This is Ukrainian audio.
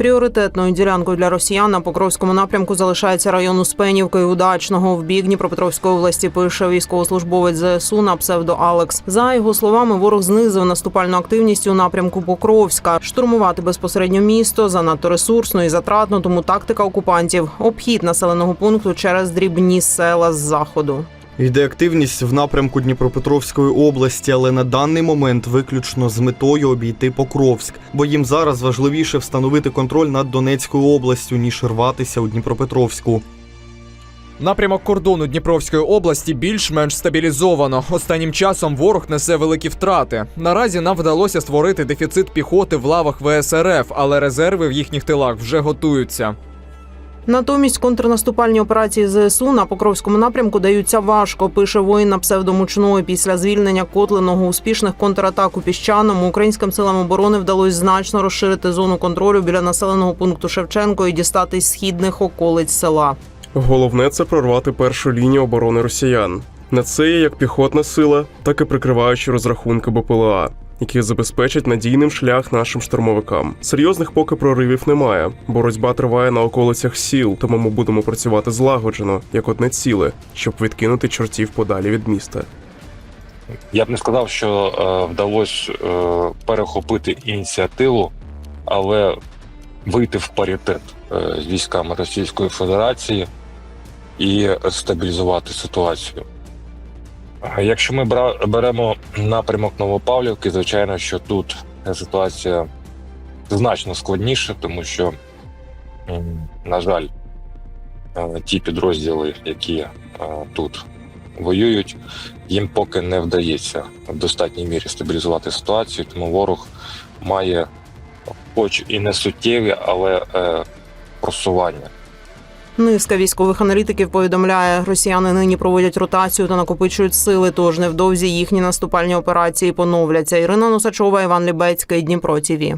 Пріоритетною ділянкою для росіян на Покровському напрямку залишається район Успенівки і Удачного. В бік Дніпропетровської області пише військовослужбовець ЗСУ на псевдо Алекс. За його словами, ворог знизив наступальну активність у напрямку Покровська. Штурмувати безпосередньо місто занадто ресурсно і затратно, тому тактика окупантів обхід населеного пункту через дрібні села з заходу. Йде активність в напрямку Дніпропетровської області, але на даний момент виключно з метою обійти Покровськ, бо їм зараз важливіше встановити контроль над Донецькою областю, ніж рватися у Дніпропетровську. Напрямок кордону Дніпровської області більш-менш стабілізовано. Останнім часом ворог несе великі втрати. Наразі нам вдалося створити дефіцит піхоти в лавах ВСРФ, але резерви в їхніх тилах вже готуються. Натомість контрнаступальні операції ЗСУ на Покровському напрямку даються важко. Пише воїн на псевдомучної. Після звільнення Котленого успішних контратак у піщаному українським силам оборони вдалося значно розширити зону контролю біля населеного пункту Шевченко і дістатись східних околиць села. Головне це прорвати першу лінію оборони росіян. На це є як піхотна сила, так і прикриваючі розрахунки БПЛА, які забезпечать надійним шлях нашим штурмовикам. Серйозних поки проривів немає. Боротьба триває на околицях сіл, тому ми будемо працювати злагоджено, як одне ціле, щоб відкинути чортів подалі від міста. Я б не сказав, що е, вдалося е, перехопити ініціативу, але вийти в паритет е, з військами Російської Федерації і стабілізувати ситуацію. Якщо ми бра- беремо напрямок Новопавлівки, звичайно, що тут ситуація значно складніша, тому що, на жаль, е, ті підрозділи, які е, тут воюють, їм поки не вдається в достатній мірі стабілізувати ситуацію, тому ворог має, хоч і не суттєві, але е, просування. Низка військових аналітиків повідомляє, росіяни нині проводять ротацію та накопичують сили. Тож невдовзі їхні наступальні операції поновляться. Ірина Носачова, Іван Лібецький, Дніпро ТІВІ.